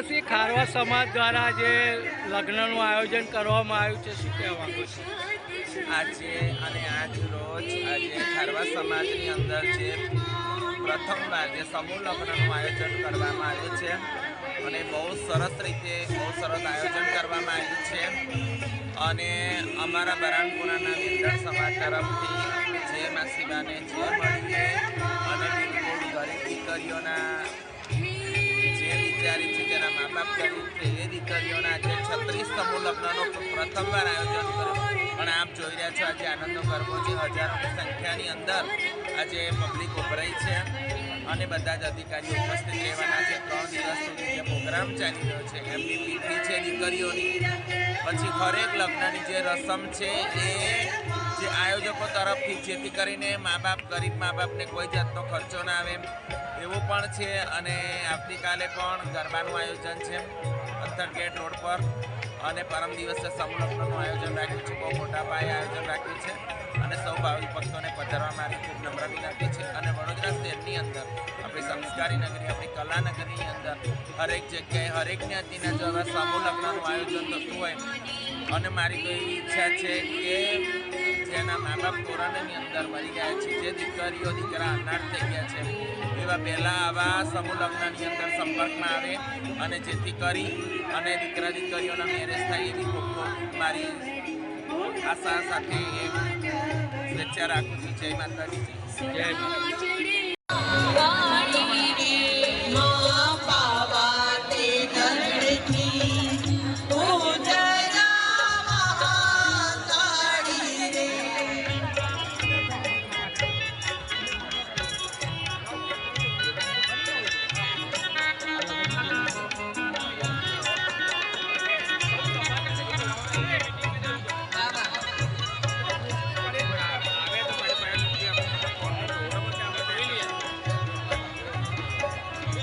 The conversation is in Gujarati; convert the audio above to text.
પછી ખારવા સમાજ દ્વારા જે લગ્નનું આયોજન કરવામાં આવ્યું છે. શું કહેવા માંગુ છું? આજે અને આજ રોજ આજે ખારવા સમાજની અંદર જે પ્રથમવાર જે સમૂહ લગ્નનું આયોજન કરવામાં આવ્યું છે અને બહુ સરસ રીતે બહુ સરસ આયોજન કરવામાં આવ્યું છે. અને અમારા બરાણપુરાના વિંદર સમાજ તરફથી જે માસીબાને જે મળી અને બિલકુલ ગરીબ દીકરીઓના ગરીબ છે એ દીકરીઓના આજે પ્રથમવાર આયોજન કર્યો. પણ આપ જોઈ રહ્યા છો આજે આનંદનો ગરબો છે. હજારોની સંખ્યાની અંદર આજે પબ્લિક ઉભરાઈ છે અને બધા જ અધિકારીઓ ઉપસ્થિત રહેવાના છે. ત્રણ દિવસ પ્રોગ્રામ ચાલી રહ્યો છે, એમની પીઠી છે દીકરીઓની. પછી હરેક લગ્નની જે રસમ છે એ જે આયોજકો તરફથી, જેથી કરીને મા બાપ ગરીબ મા બાપને કોઈ જાતનો ખર્ચો ના આવે એવું પણ છે અને આવતીકાલે પણ ગરબાનું આયોજન છે અંતર ગેટ રોડ પર. અને પરમ દિવસે સમલગ્નનું આયોજન રાખ્યું છે. બહુ મોટા પાયે આયોજન રાખ્યું છે. અને સૌ ભાવિક ભક્તોને પધારવા મારી ખૂબ નમ્ર વિનંતી છે. અને વડોદરા શહેરની અંદર સંસ્કારી નગરી આપણી કલા નગરીની અંદર હરેક જગ્યાએ, હરેક જ્ઞાતિના જો હવે સમૂહ લગ્નનું આયોજન થતું હોય, અને મારી તો એવી ઈચ્છા છે કે જેના મા બાપ કોરોનાની અંદર મરી ગયા છે, જે દીકરીઓ, દીકરા અનાથ થઈ ગયા છે, એવા પહેલાં આવા સમૂહ લગ્નની અંદર સંપર્કમાં આવે અને જેથી કરી અને દીકરા, દીકરીઓના મેરેજ થાય એવી ખૂબ મારી આશા સાથે એ સ્વેચ્છા રાખું છું. જય માતાજી. જય